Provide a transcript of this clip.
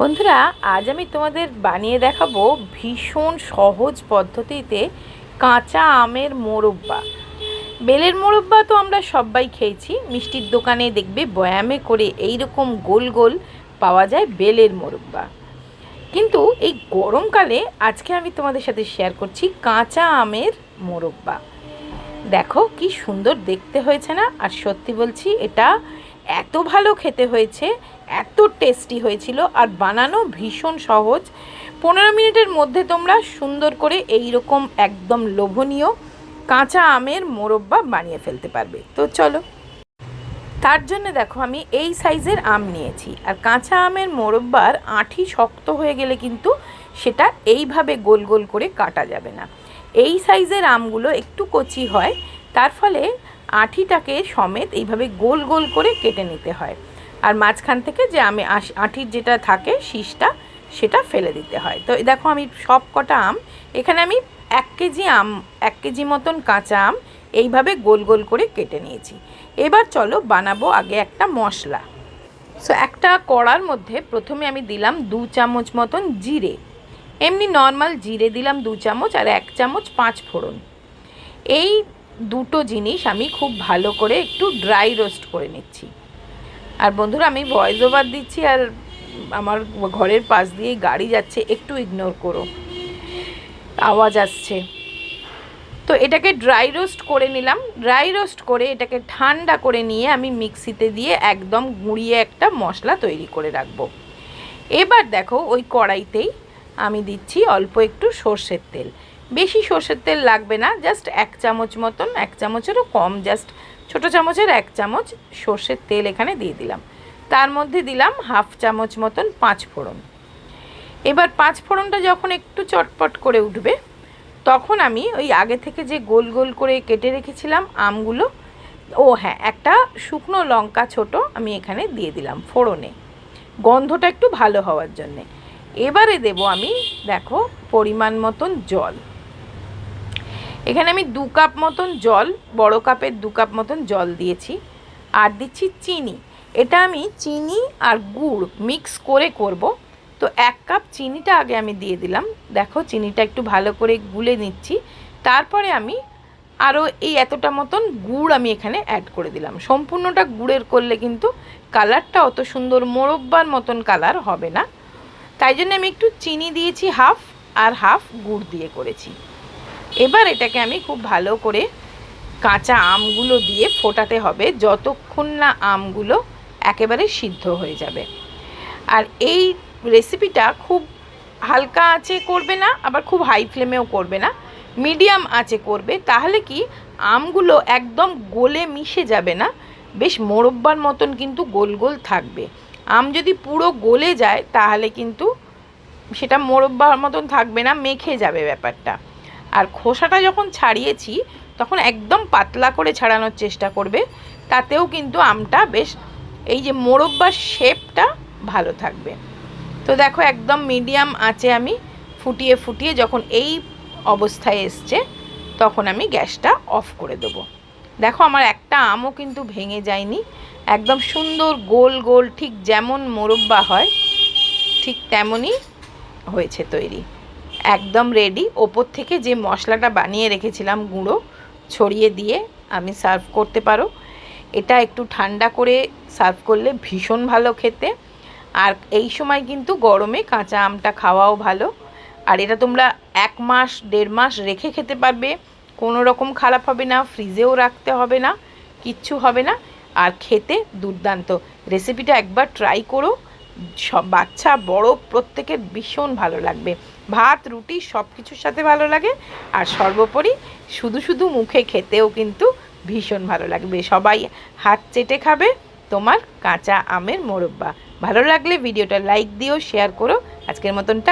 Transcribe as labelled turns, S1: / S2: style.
S1: বন্ধুরা, আজ আমি তোমাদের বানিয়ে দেখাবো ভীষণ সহজ পদ্ধতিতে কাঁচা আমের মোরব্বা। বেলের মোরব্বা তো আমরা সবাই খেয়েছি। মিষ্টির দোকানে দেখবে বয়ামে করে এই রকম গোল গোল পাওয়া যায় বেলের মোরব্বা। কিন্তু এই গরমকালে আজকে আমি তোমাদের সাথে শেয়ার করছি কাঁচা আমের মোরব্বা। দেখো কি সুন্দর দেখতে হয়েছে না? আর সত্যি বলছি, এটা এত ভালো খেতে হয়েছে, এত টেস্টি হয়েছিল আর বানানো ভীষণ সহজ। পনেরো মিনিটের মধ্যে তোমরা সুন্দর করে এই রকম একদম লোভনীয় কাঁচা আমের মোরব্বা বানিয়ে ফেলতে পারবে। তো চলো। তার জন্য দেখো, আমি এই সাইজের আম নিয়েছি। আর কাঁচা আমের মোরব্বার আঁঠি শক্ত হয়ে গেলে কিন্তু সেটা এইভাবে গোল গোল করে কাটা যাবে না। এই সাইজের আমগুলো একটু কচি হয়, তার ফলে আঁঠিটাকে সমেত এইভাবে গোল গোল করে কেটে নিতে হয়। আর মাঝখান থেকে যে আমি আঁঠির যেটা থাকে শীষটা, সেটা ফেলে দিতে হয়। তো দেখো আমি সব কটা আম, এখানে আমি এক কেজি আম, এক কেজি মতন কাঁচা আম এইভাবে গোল গোল করে কেটে নিয়েছি। এবার চলো বানাবো আগে একটা মশলা। সো একটা কড়ার মধ্যে প্রথমে আমি দিলাম দু চামচ মতন জিরে। এমনি নর্মাল জিরে দিলাম দু চামচ আর এক চামচ পাঁচ ফোড়ন। এই দুটো জিনিস আমি খুব ভালো করে একটু ড্রাই রোস্ট করে নিচ্ছি। আর বন্ধুরা, আমি ভয়েস ওভার দিচ্ছি আর আমার ঘরের পাশ দিয়ে গাড়ি যাচ্ছে, একটু ইগনোর করো। আওয়াজ আসছে। তো এটাকে ড্রাই রোস্ট করে নিলাম। ড্রাই রোস্ট করে এটাকে ঠান্ডা করে নিয়ে আমি মিক্সিতে দিয়ে একদম গুঁড়িয়ে একটা মশলা তৈরি করে রাখব। এবার দেখো, ওই কড়াইতেই আমি দিচ্ছি অল্প একটু সর্ষের তেল। বেশি সর্ষের তেল লাগবে না জাস্ট এক চামচ মতন, এক চামচেরও কম জাস্ট ছোটো চামচের এক চামচ সর্ষের তেল এখানে দিয়ে দিলাম। তার মধ্যে দিলাম হাফ চামচ মতন পাঁচ ফোড়ন। এবার পাঁচ ফোড়নটা যখন একটু চটপট করে উঠবে, তখন আমি ওই আগে থেকে যে গোল গোল করে কেটে রেখেছিলাম আমগুলো, ও হ্যাঁ একটা শুকনো লঙ্কা ছোট আমি এখানে দিয়ে দিলাম ফোড়নে। গন্ধটা একটু ভালো হওয়ার জন্যে। এবারে দেব আমি, দেখো, পরিমাণ মতন জল। এখানে আমি দু কাপ মতন জল, বড় কাপের দু কাপ মতন জল দিয়েছি। আর দিচ্ছি চিনি। এটা আমি চিনি আর গুড় মিক্স করে করব। তো এক কাপ চিনিটা আগে আমি দিয়ে দিলাম। দেখো চিনিটা একটু ভালো করে গুলে নিচ্ছি। তারপরে আমি আরও এই এতটা মতন গুড় আমি এখানে অ্যাড করে দিলাম। সম্পূর্ণটা গুড়ের করলে কিন্তু কালারটা অত সুন্দর মোরব্বার মতন কালার হবে না। তাই জন্য আমি একটু চিনি দিয়েছি হাফ আর হাফ গুড় দিয়ে করেছি। এবার এটাকে আমি খুব ভালো করে কাঁচা আমগুলো দিয়ে ফোটাতে হবে যতক্ষণ না আমগুলো একেবারে সিদ্ধ হয়ে যাবে। আর এই রেসিপিটা খুব হালকা আঁচে করবে না, আবার খুব হাই ফ্লেমেও করবে না মিডিয়াম আঁচে করবে, তাহলে কি আমগুলো একদম গোলে মিশে যাবে না, বেশ মোরব্বার মতন কিন্তু গোল গোল থাকবে। আম যদি পুরো গলে যায়, তাহলে কিন্তু সেটা মোরব্বার মতন থাকবে না, মেখে যাবে ব্যাপারটা। আর খোসাটা যখন ছাড়িয়েছি, তখন একদম পাতলা করে ছাড়ানোর চেষ্টা করবে। তাতেও কিন্তু আমটা বেশ, এই যে মোরব্বার শেপটা ভালো থাকবে। তো দেখো একদম মিডিয়াম আঁচে আমি ফুটিয়ে ফুটিয়ে যখন এই অবস্থায় এসছে, তখন আমি গ্যাসটা অফ করে দেবো। দেখো আমার একটা আমও কিন্তু ভেঙে যায়নি। একদম সুন্দর গোল গোল, ঠিক যেমন মোরব্বা হয়, ঠিক তেমনই হয়েছে তৈরি। একদম রেডি ওপর থেকে যে মশলাটা বানিয়ে রেখেছিলাম গুঁড়ো, ছড়িয়ে দিয়ে আমি সার্ভ করতে পারো। এটা একটু ঠান্ডা করে সার্ভ করলে ভীষণ ভালো খেতে। আর এই সময় কিন্তু গরমে কাঁচা আমটা খাওয়াও ভালো। আর এটা তোমরা এক মাস, দেড় মাস রেখে খেতে পারবে। কোনো রকম খারাপ হবে না ফ্রিজেও রাখতে হবে না, কিচ্ছু হবে না। আর খেতে দুর্দান্ত। রেসিপিটা একবার ট্রাই করো। সব বাচ্চা, বড়, প্রত্যেকের ভীষণ ভালো লাগবে। ভাত, রুটি সব কিছুর সাথে ভালো লাগে। আর সর্বোপরি শুধু শুধু মুখে খেতেও কিন্তু ভীষণ ভালো লাগবে। সবাই হাত চেটে খাবে তোমার কাঁচা আমের মোরব্বা। ভালো লাগলে ভিডিওটা লাইক দিও শেয়ার করো। আজকের মতন টা